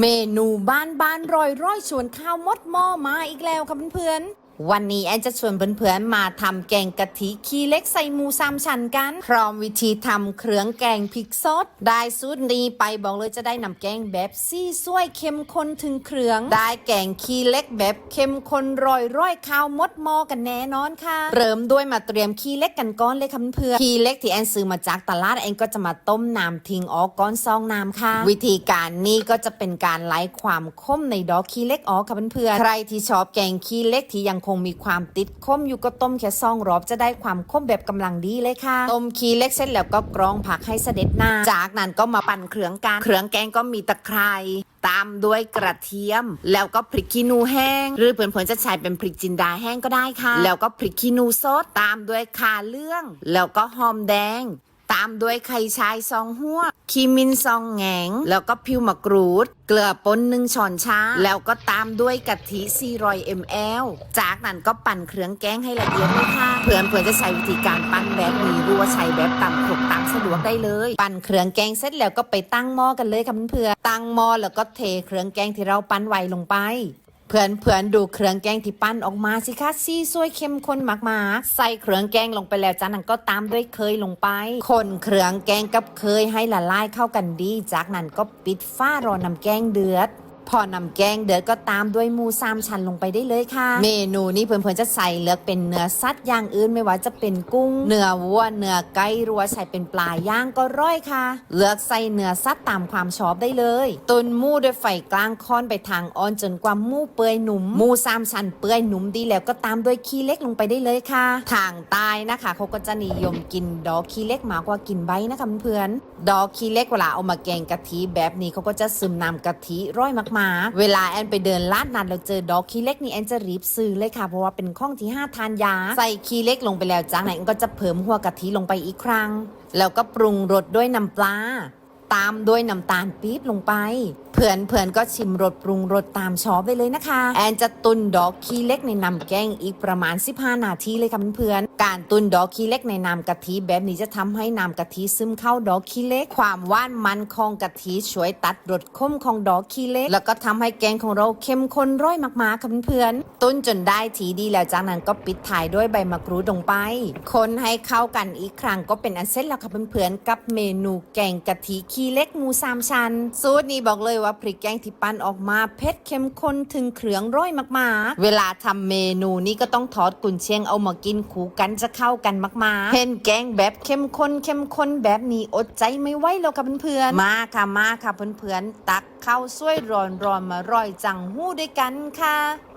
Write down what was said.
เมนูบ้านบ้านรอยร้อยชวนข้าวมดหม้อมาอีกแล้วค่ะเพื่อนๆ วันนี้แอนจะชวนเพื่อนๆมาทำแกงกะทิขี้เล็กใส่หมูสามชั้นกัน พร้อมวิธีทำเครื่องแกงพริกสด ได้สูตรนี้ไปบอกเลยจะได้นำแกงแบบซี่ซ้วยเข้มข้นถึงเครื่อง ได้แกงขี้เล็กแบบเข้มข้นร่อยร้อยข้าวมดมอกันแน่นอนค่ะ เริ่มด้วยมาเตรียมขี้เล็กกันก้อนเลยค่ะเพื่อนขี้เล็กที่แอนซื้อมาจากตลาดแอนก็จะมาต้มน้ำทิ้งออกก้อนซองน้ำค่ะ วิธีการนี้ก็จะเป็นการไล่ความขมในดอกขี้เล็กออกค่ะเพื่อนๆใครที่ชอบแกงขี้เล็กที่ยังคงมีความติดข้มอยู่ก็ต้มแค่ซองรอบจะได้ความข้มแบบกำลังดีเลยค่ะ ต้มขี้เล็กเสร็จแล้วก็กรองผักให้เสด็จน้ำจากนั้นก็มาปั่นเครื่องกันเครื่องแกงก็มีตะไคร้ตามด้วยกระเทียม แล้วก็พริกขี้หนูแห้ง หรือเพื่อนๆจะใช้เป็นพริกจินดาแห้งก็ได้ค่ะ แล้วก็พริกขี้หนูสดตามด้วยข่าเลื่อง แล้วก็หอมแดง ตามด้วยไข่ชายซองหัวขีมินซองแหงง แล้วก็พิวมะกรูด เกลือป่นหนึ่งช้อนชา แล้วก็ตามด้วยกะทิ 400 ml จากนั้นก็ปั่นเครื่องแกงให้ละเอียดเลยค่ะเพื่อนเพื่อนจะใช้วิธีการปั้นแบบนี้หรือว่าใช้แบบตำครกตามสะดวกได้เลย ปั่นเครื่องแกงเสร็จแล้วก็ไปตั้งหม้อกันเลยค่ะเพื่อนตั้งหม้อแล้วก็เทเครื่องแกงที่เราปั้นไว้ลงไป เพื่อนเพื่อนดูเครื่องแกงที่ปั้นออกมาสิคะซีสวยเข้มข้นมากๆ ใส่เครื่องแกงลงไปแล้วจากนั้นก็ตามด้วยเคยลงไป คนเครื่องแกงกับเคยให้ละลายเข้ากันดี จากนั้นก็ปิดฝ้ารอน้ำแกงเดือด พอนำแกงเดือดก็ตามด้วยหมูสามชั้นลงไปได้เลยค่ะ เมนูนี้เพื่อนๆจะใส่เลือกเป็นเนื้อสัตว์อย่างอื่นไม่ว่าจะเป็นกุ้ง เนื้อวัว เนื้อไก่รัวใส่เป็นปลาย่างก็ร่อยค่ะ เลือกใส่เนื้อสัตว์ตามความชอบได้เลยตุนหมูด้วยไฟกลางค่อนไปทางอ่อนจนกว่าหมูเปื่อยหนุ่มหมูสามชั้นเปื่อยหนุ่มดีแล้วก็ตามด้วยขี้เล็กลงไปได้เลยค่ะ ทางใต้นะคะเขาก็จะนิยมกินดอกขี้เล็กมากกว่ากินใบนะคะเพื่อนๆดอกขี้เล็กเวลาเอามาแกงกะทิแบบนี้เขาก็จะซึมน้ำกะทิร่อยมากๆเวลาแอนไปเดินลาดนัดแล้วเจอดอกขี้เล็กนี่แอนจะรีบซื้อเลยค่ะ เพราะว่าเป็นข้องที่ห้าทานยา ใส่ขี้เล็กลงไปแล้วจากนั้นแอนก็จะเพิ่มหัวกะทิลงไปอีกครั้ง แล้วก็ปรุงรสด้วยน้ำปลาตามด้วยน้ำตาลปี๊บลงไปเพื่อนเพื่อนๆก็ชิมรสปรุงรสตามชอบไปเลยนะคะ แอนจะตุนดอกขี้เล็กในน้ำแกงอีกประมาณ 15 นาทีเลยค่ะเพื่อน การตุนดอกขี้เล็กในน้ำกะทิแบบนี้จะทำให้น้ำกะทิซึมเข้าดอกขี้เล็ก ความหว่านมันของกะทิช่วยตัดรสขมของดอกขี้เล็ก แล้วก็ทำให้แกงของเราเข้มข้นร่อยมากๆค่ะเพื่อนๆตุนจนได้ทีดีแล้วจากนั้นก็ปิดท้ายด้วยใบมะกรูดลงไป คนให้เข้ากันอีกครั้งก็เป็นอันเสร็จแล้วค่ะเพื่อนๆกับเมนูแกงกะทิขี้เล็กหมูสามชั้นสูตรนี้บอกเลยว่าพริกแกงที่ปั้นออกมาเผ็ดเข้มข้นถึงเครื่องร่อยมากๆ เวลาทำเมนูนี้ก็ต้องทอดกุนเชียงเอามากินคู่กันจะเข้ากันมากๆเห็นแกงแบบเข้มข้นเข้มข้นแบบนี้อดใจไม่ไหวแล้วค่ะเพื่อนๆ มาค่ะมาค่ะเพื่อนๆ ตักข้าวสวยร้อนๆมาร่อยจังหู้ด้วยกันค่ะ